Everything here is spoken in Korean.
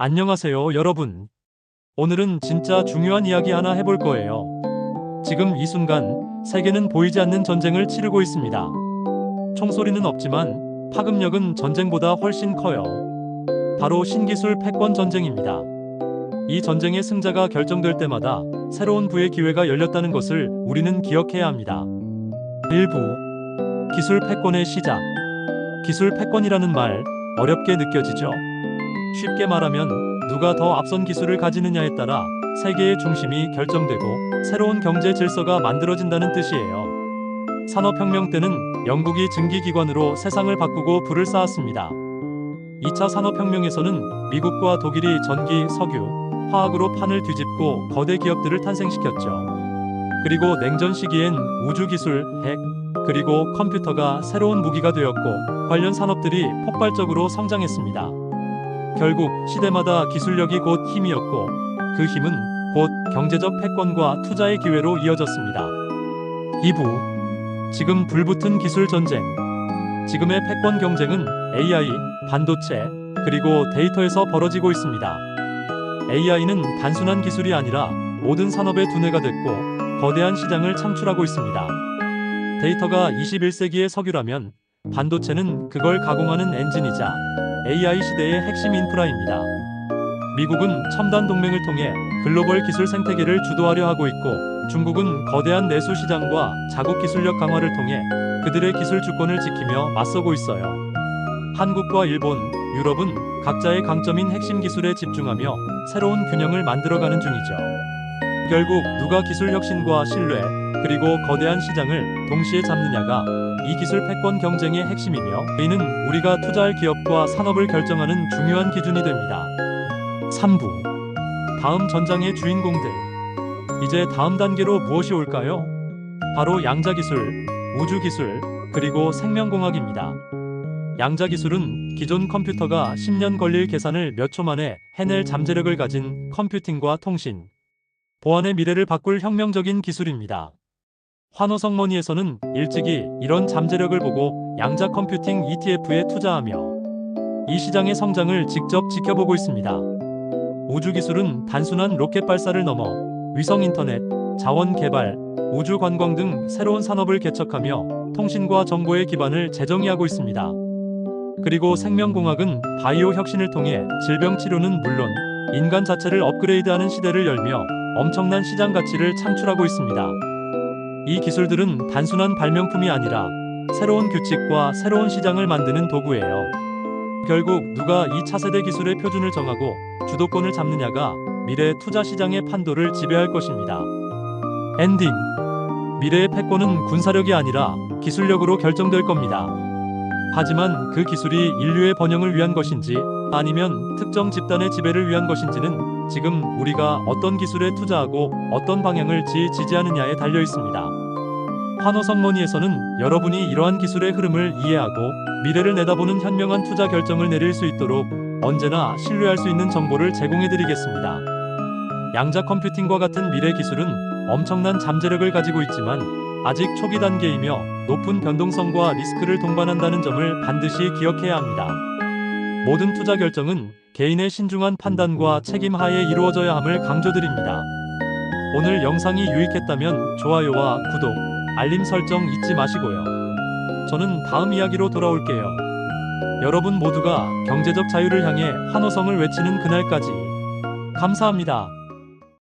안녕하세요, 여러분. 오늘은 진짜 중요한 이야기 하나 해볼 거예요. 지금 이 순간 세계는 보이지 않는 전쟁을 치르고 있습니다. 총소리는 없지만 파급력은 전쟁보다 훨씬 커요. 바로 신기술 패권 전쟁입니다. 이 전쟁의 승자가 결정될 때마다 새로운 부의 기회가 열렸다는 것을 우리는 기억해야 합니다. 일부 기술 패권의 시작. 기술 패권이라는 말 어렵게 느껴지죠? 쉽게 말하면 누가 더 앞선 기술을 가지느냐에 따라 세계의 중심이 결정되고 새로운 경제 질서가 만들어진다는 뜻이에요. 산업혁명 때는 영국이 증기기관으로 세상을 바꾸고 불을 쌓았습니다. 2차 산업혁명에서는 미국과 독일이 전기, 석유, 화학으로 판을 뒤집고 거대 기업들을 탄생시켰죠. 그리고 냉전 시기엔 우주기술, 핵, 그리고 컴퓨터가 새로운 무기가 되었고 관련 산업들이 폭발적으로 성장했습니다. 결국 시대마다 기술력이 곧 힘이었고 그 힘은 곧 경제적 패권과 투자의 기회로 이어졌습니다. 2부 지금 불붙은 기술 전쟁 지금의 패권 경쟁은 AI, 반도체, 그리고 데이터에서 벌어지고 있습니다. AI는 단순한 기술이 아니라 모든 산업의 두뇌가 됐고 거대한 시장을 창출하고 있습니다. 데이터가 21세기의 석유라면 반도체는 그걸 가공하는 엔진이자 AI 시대의 핵심 인프라입니다. 미국은 첨단 동맹을 통해 글로벌 기술 생태계를 주도하려 하고 있고 중국은 거대한 내수 시장과 자국 기술력 강화를 통해 그들의 기술 주권을 지키며 맞서고 있어요. 한국과 일본, 유럽은 각자의 강점인 핵심 기술에 집중하며 새로운 균형을 만들어가는 중이죠. 결국 누가 기술 혁신과 신뢰, 그리고 거대한 시장을 동시에 잡느냐가 이 기술 패권 경쟁의 핵심이며 이는 우리가 투자할 기업과 산업을 결정하는 중요한 기준이 됩니다. 3부 다음 전장의 주인공들 이제 다음 단계로 무엇이 올까요? 바로 양자 기술, 우주 기술, 그리고 생명공학입니다. 양자 기술은 기존 컴퓨터가 10년 걸릴 계산을 몇 초 만에 해낼 잠재력을 가진 컴퓨팅과 통신, 보안의 미래를 바꿀 혁명적인 기술입니다. 환호성머니에서는 일찍이 이런 잠재력을 보고 양자 컴퓨팅 ETF에 투자하며 이 시장의 성장을 직접 지켜보고 있습니다. 우주 기술은 단순한 로켓 발사를 넘어 위성 인터넷, 자원 개발, 우주 관광 등 새로운 산업을 개척하며 통신과 정보의 기반을 재정의하고 있습니다. 그리고 생명공학은 바이오 혁신을 통해 질병 치료는 물론 인간 자체를 업그레이드하는 시대를 열며 엄청난 시장 가치를 창출하고 있습니다. 이 기술들은 단순한 발명품이 아니라 새로운 규칙과 새로운 시장을 만드는 도구예요. 결국 누가 이 차세대 기술의 표준을 정하고 주도권을 잡느냐가 미래 투자 시장의 판도를 지배할 것입니다. 엔딩. 미래의 패권은 군사력이 아니라 기술력으로 결정될 겁니다. 하지만 그 기술이 인류의 번영을 위한 것인지 아니면 특정 집단의 지배를 위한 것인지는 지금 우리가 어떤 기술에 투자하고 어떤 방향을 지 지지하느냐에 달려 있습니다. 환호성머니에서는 여러분이 이러한 기술의 흐름을 이해하고 미래를 내다보는 현명한 투자 결정을 내릴 수 있도록 언제나 신뢰할 수 있는 정보를 제공해 드리겠습니다. 양자 컴퓨팅과 같은 미래 기술은 엄청난 잠재력을 가지고 있지만 아직 초기 단계이며 높은 변동성과 리스크를 동반한다는 점을 반드시 기억해야 합니다. 모든 투자 결정은 개인의 신중한 판단과 책임 하에 이루어져야 함을 강조드립니다. 오늘 영상이 유익했다면 좋아요와 구독, 알림 설정 잊지 마시고요. 저는 다음 이야기로 돌아올게요. 여러분 모두가 경제적 자유를 향해 환호성을 외치는 그날까지 감사합니다.